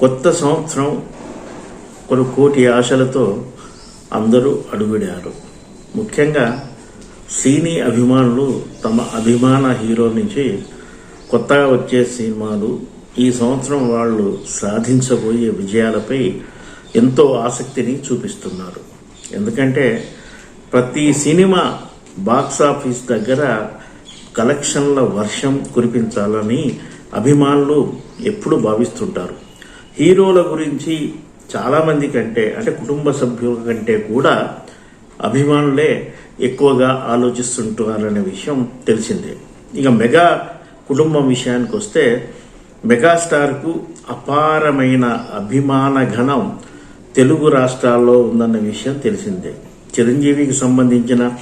కొత్త సంవత్సరం కొన్ని కోటి ఆశలతో అందరూ అడుగుడారు. ముఖ్యంగా సినీ అభిమానులు తమ అభిమాన హీరో నుంచి కొత్తగా వచ్చే సినిమాలు ఈ సంవత్సరం వాళ్ళు సాధించబోయే విజయాలపై ఎంతో ఆసక్తిని చూపిస్తున్నారు. ఎందుకంటే ప్రతి సినిమా బాక్స్ ఆఫీస్ దగ్గర కలెక్షన్ల వర్షం కురిపించాలని అభిమానులు ఎప్పుడు భావిస్తుంటారు. హీరోల గురించి చాలామంది కంటే అంటే కుటుంబ సభ్యుల కంటే కూడా అభిమానులే ఎక్కువగా ఆలోచిస్తుంటున్నారనే విషయం తెలిసిందే. ఇక మెగా కుటుంబం విషయానికి వస్తే మెగాస్టార్కు అపారమైన అభిమాన ఘనం తెలుగు రాష్ట్రాల్లో ఉందన్న విషయం తెలిసిందే. చిరంజీవికి సంబంధించిన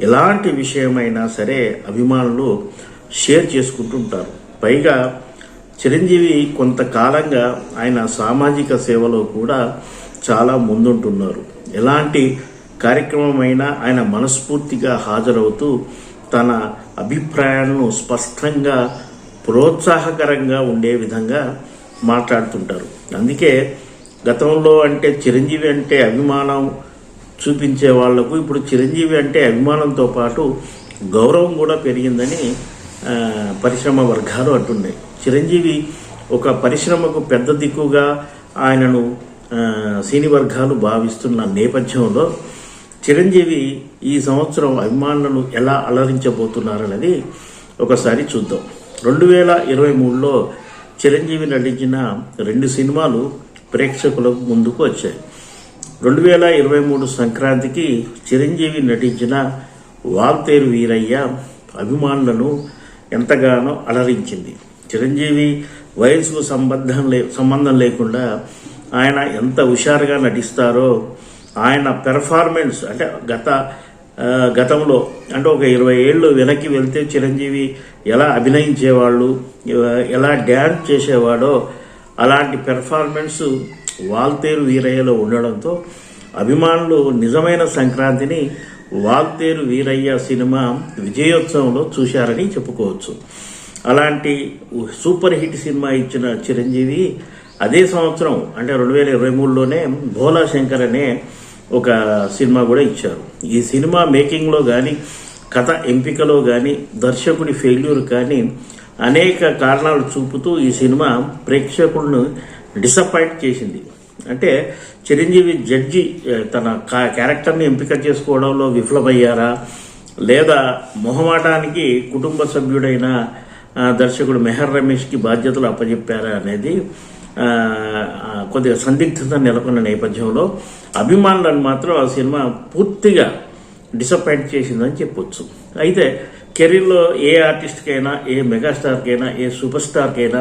ఎలాంటి విషయమైనా సరే అభిమానులు షేర్ చేసుకుంటుంటారు. పైగా చిరంజీవి కొంతకాలంగా ఆయన సామాజిక సేవలో కూడా చాలా ముందుంటున్నారు. ఎలాంటి కార్యక్రమమైనా ఆయన మనస్ఫూర్తిగా హాజరవుతూ తన అభిప్రాయాలను స్పష్టంగా ప్రోత్సాహకరంగా ఉండే విధంగా మాట్లాడుతుంటారు. అందుకే గతంలో అంటే చిరంజీవి అంటే అభిమానం చూపించే వాళ్ళకు ఇప్పుడు చిరంజీవి అంటే అభిమానంతో పాటు గౌరవం కూడా పెరిగిందని పరిశ్రమ వర్గాలు అంటున్నాయి చిరంజీవి ఒక పరిశ్రమకు పెద్ద దిక్కుగా ఆయనను సీని సినీ వర్గాలు భావిస్తున్న నేపథ్యంలో చిరంజీవి ఈ సంవత్సరం అభిమానులను ఎలా అలరించబోతున్నారన్నది ఒకసారి చూద్దాం. రెండు వేల ఇరవై మూడులో చిరంజీవి నటించిన రెండు సినిమాలు ప్రేక్షకులకు ముందుకు వచ్చాయి. రెండు వేల ఇరవై మూడు సంక్రాంతికి చిరంజీవి నటించిన వాల్తేరు వీరయ్య అభిమానులను ఎంతగానో అలరించింది. చిరంజీవి వయసుకు సంబంధం లే సంబంధం లేకుండా ఆయన ఎంత హుషారుగా నటిస్తారో ఆయన పెర్ఫార్మెన్స్ అంటే గత గతంలో అంటే ఒక ఇరవై ఏళ్ళు వెనక్కి వెళ్తే చిరంజీవి ఎలా అభినయించేవాళ్ళు ఎలా డ్యాన్స్ చేసేవాడో అలాంటి పెర్ఫార్మెన్స్ వాల్తేరు వీరయ్యలో ఉండడంతో అభిమానులు నిజమైన సంక్రాంతిని వాగ్దేరు వీరయ్య సినిమా విజయోత్సవంలో చూశారని చెప్పుకోవచ్చు. అలాంటి సూపర్ హిట్ సినిమా ఇచ్చిన చిరంజీవి అదే సంవత్సరం అంటే రెండు వేల ఇరవై మూడులోనే భోలా శంకర్ అనే ఒక సినిమా కూడా ఇచ్చారు. ఈ సినిమా మేకింగ్లో కానీ కథ ఎంపికలో కానీ దర్శకుడి ఫెయిల్యూర్ కానీ అనేక కారణాలు చూపుతూ ఈ సినిమా ప్రేక్షకులను డిసప్పాయింట్ చేసింది. అంటే చిరంజీవి జడ్జి తన క్యారెక్టర్ని ఎంపిక చేసుకోవడంలో విఫలమయ్యారా? లేదా మొహమాటానికి కుటుంబ సభ్యుడైన దర్శకుడు మెహర్ రమేష్కి బాధ్యతలు అప్పచెప్పారా అనేది కొద్దిగా సందిగ్ధత నెలకొన్న నేపథ్యంలో అభిమానులను మాత్రం ఆ సినిమా పూర్తిగా డిసప్పాయింట్ చేసిందని చెప్పొచ్చు. అయితే కెరీర్లో ఏ ఆర్టిస్ట్కైనా ఏ మెగాస్టార్కైనా ఏ సూపర్ స్టార్కైనా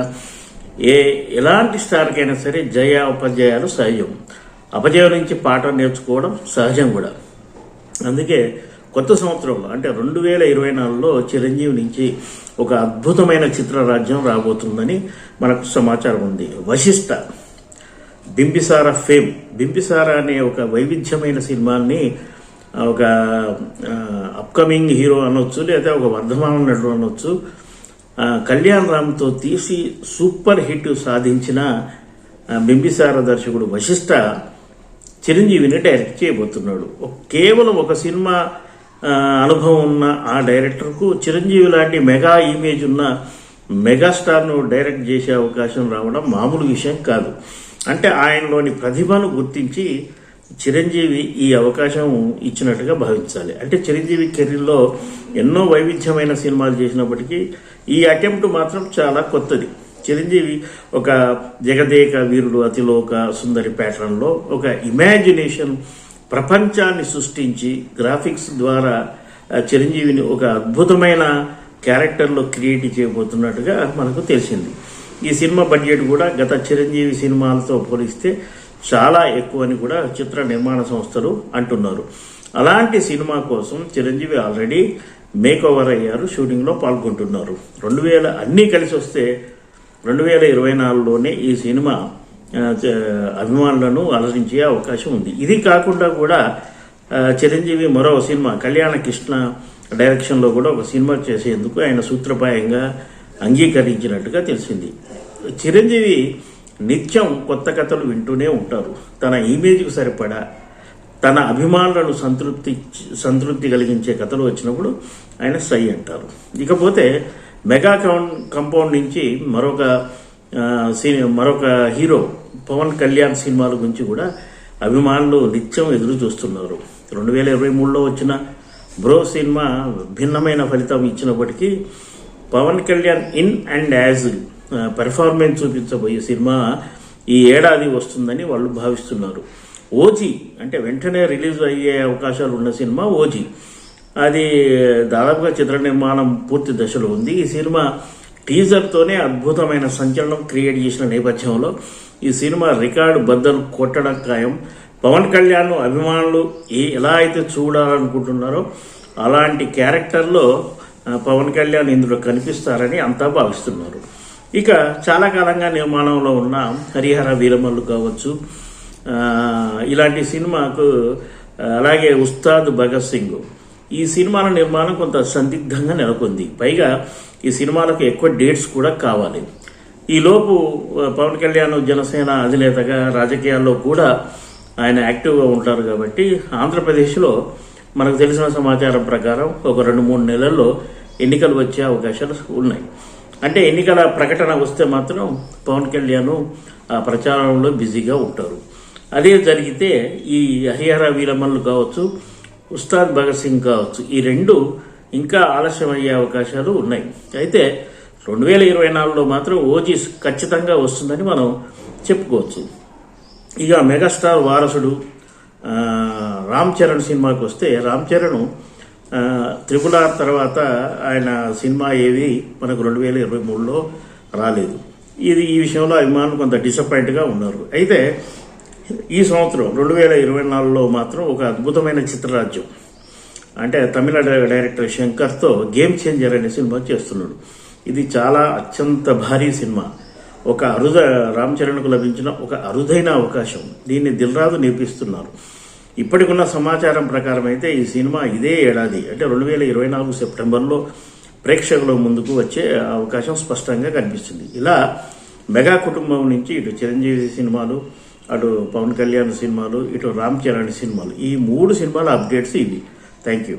ఏ ఎలాంటి స్టార్కైనా సరే జయ అపజయాలు సహజం. అపజయం నుంచి పాఠం నేర్చుకోవడం సహజం కూడా. అందుకే కొత్త సంవత్సరంలో అంటే రెండు వేల ఇరవై నాలుగులో చిరంజీవి నుంచి ఒక అద్భుతమైన చిత్రరాజ్యం రాబోతుందని మనకు సమాచారం ఉంది. వశిష్ట బింబిసార ఫేమ్. బింబిసార అనే ఒక వైవిధ్యమైన సినిమాని ఒక అప్కమింగ్ హీరో అనొచ్చు లేదా ఒక వర్ధమాన నటుడు అనొచ్చు కళ్యాణ్ రామ్తో తీసి సూపర్ హిట్ సాధించిన బింబిసార దర్శకుడు వశిష్ట చిరంజీవిని డైరెక్ట్ చేయబోతున్నాడు. కేవలం ఒక సినిమా అనుభవం ఉన్న ఆ డైరెక్టర్కు చిరంజీవి లాంటి మెగా ఇమేజ్ ఉన్న మెగాస్టార్ను డైరెక్ట్ చేసే అవకాశం రావడం మామూలు విషయం కాదు. అంటే ఆయనలోని ప్రతిభను గుర్తించి చిరంజీవి ఈ అవకాశం ఇచ్చినట్టుగా భావించాలి. అంటే చిరంజీవి కెరీర్లో ఎన్నో వైవిధ్యమైన సినిమాలు చేసినప్పటికీ ఈ అటెంప్ట్ మాత్రం చాలా కొత్తది. చిరంజీవి ఒక జగదేక వీరుడు అతిలోక సుందరి ప్యాటర్న్లో ఒక ఇమాజినేషన్ ప్రపంచాన్ని సృష్టించి గ్రాఫిక్స్ ద్వారా చిరంజీవిని ఒక అద్భుతమైన క్యారెక్టర్లో క్రియేట్ చేయబోతున్నట్టుగా మనకు తెలిసింది. ఈ సినిమా బడ్జెట్ కూడా గత చిరంజీవి సినిమాలతో పోలిస్తే చాలా ఎక్కువ అని కూడా చిత్ర నిర్మాణ సంస్థలు అంటున్నారు. అలాంటి సినిమా కోసం చిరంజీవి ఆల్రెడీ మేక్ ఓవర్ అయ్యారు షూటింగ్లో పాల్గొంటున్నారు. రెండు వేల అన్నీ కలిసి వస్తే రెండు వేల ఇరవై నాలుగులోనే ఈ సినిమా అభిమానులను అలరించే అవకాశం ఉంది. ఇది కాకుండా కూడా చిరంజీవి మరో సినిమా కళ్యాణ కృష్ణ డైరెక్షన్లో కూడా ఒక సినిమా చేసేందుకు ఆయన సూత్రప్రాయంగా అంగీకరించినట్టుగా తెలిసింది. చిరంజీవి నిత్యం కొత్త కథలు వింటూనే ఉంటారు. తన ఇమేజ్కు సరిపడా తన అభిమానులను సంతృప్తి సంతృప్తి కలిగించే కథలు వచ్చినప్పుడు ఆయన సై అంటారు. ఇకపోతే మెగా కౌన్ కంపౌండ్ నుంచి మరొక సినీ మరొక హీరో పవన్ కళ్యాణ్ సినిమాల గురించి కూడా అభిమానులు నిత్యం ఎదురు చూస్తున్నారు. రెండు వేల ఇరవై మూడులో వచ్చిన బ్రో సినిమా భిన్నమైన ఫలితం ఇచ్చినప్పటికీ Pawan Kalyan in and as performance చూపించబోయే సినిమా ఈ ఏడాది వస్తుందని వాళ్ళు భావిస్తున్నారు. ఓజీ అంటే వెంటనే రిలీజ్ అయ్యే అవకాశాలు ఉన్న సినిమా ఓజీ. అది దాదాపుగా చిత్ర నిర్మాణం పూర్తి దశలో ఉంది. ఈ సినిమా టీజర్తోనే అద్భుతమైన సంచలనం క్రియేట్ చేసిన నేపథ్యంలో ఈ సినిమా రికార్డు బద్దలు కొట్టడం ఖాయం. పవన్ కళ్యాణ్ అభిమానులు ఏ ఎలా అయితే చూడాలనుకుంటున్నారో అలాంటి క్యారెక్టర్లో పవన్ కళ్యాణ్ ఇందులో కనిపిస్తారని అంతా భావిస్తున్నారు. ఇక చాలా కాలంగా నిర్మాణంలో ఉన్న హరిహర వీరమల్లు కావచ్చు ఇలాంటి సినిమాకు అలాగే ఉస్తాద్ భగత్ సింగ్. ఈ సినిమాల నిర్మాణం కొంత సందిగ్ధంగా నెలకొంది. పైగా ఈ సినిమాలకు ఎక్కువ డేట్స్ కూడా కావాలి. ఈలోపు పవన్ కళ్యాణ్ జనసేన అధినేతగా రాజకీయాల్లో కూడా ఆయన యాక్టివ్గా ఉంటారు కాబట్టి ఆంధ్రప్రదేశ్లో మనకు తెలిసిన సమాచారం ప్రకారం ఒక రెండు మూడు నెలల్లో ఎన్నికలు వచ్చే అవకాశాలు ఉన్నాయి. అంటే ఎన్నికల ప్రకటన వస్తే మాత్రం పవన్ కళ్యాణ్ ఆ ప్రచారంలో బిజీగా ఉంటారు. అదే జరిగితే ఈ హరిహర వీరమల్లు కావచ్చు ఉస్తాద్ భగత్ సింగ్ కావచ్చు ఈ రెండు ఇంకా ఆలస్యం అయ్యే అవకాశాలు ఉన్నాయి. అయితే రెండు వేల ఇరవై నాలుగులో మాత్రం ఓజీస్ ఖచ్చితంగా వస్తుందని మనం చెప్పుకోవచ్చు. ఇక మెగాస్టార్ వారసుడు రామ్ చరణ్ సినిమాకి వస్తే రామ్ చరణ్ త్రిపుల్ ఆర్ తర్వాత ఆయన సినిమా ఏవి మనకు రెండు వేల ఇరవై మూడులో రాలేదు. ఇది ఈ విషయంలో అభిమానులు కొంత డిసప్పాయింట్గా ఉన్నారు. అయితే ఈ సంవత్సరం రెండు వేల ఇరవై నాలుగులో మాత్రం ఒక అద్భుతమైన చిత్రరాజ్యం. అంటే తమిళ డైరెక్టర్ శంకర్తో గేమ్ చేంజర్ అనే సినిమా చేస్తున్నాడు. ఇది చాలా అత్యంత భారీ సినిమా. ఒక అరుద రామ్ చరణ్కు లభించిన ఒక అరుదైన అవకాశం. దీన్ని దిల్రాజు నేర్పిస్తున్నారు. ఇప్పటికున్న సమాచారం ప్రకారం అయితే ఈ సినిమా ఇదే ఏడాది అంటే రెండు వేల ఇరవై నాలుగు సెప్టెంబర్లో ప్రేక్షకుల ముందుకు వచ్చే అవకాశం స్పష్టంగా కనిపిస్తుంది. ఇలా మెగా కుటుంబం నుంచి ఇటు చిరంజీవి సినిమాలు అటు పవన్ కళ్యాణ్ సినిమాలు ఇటు రామ్ చరణ్ సినిమాలు ఈ మూడు సినిమాల అప్డేట్స్ ఇవి. Thank you.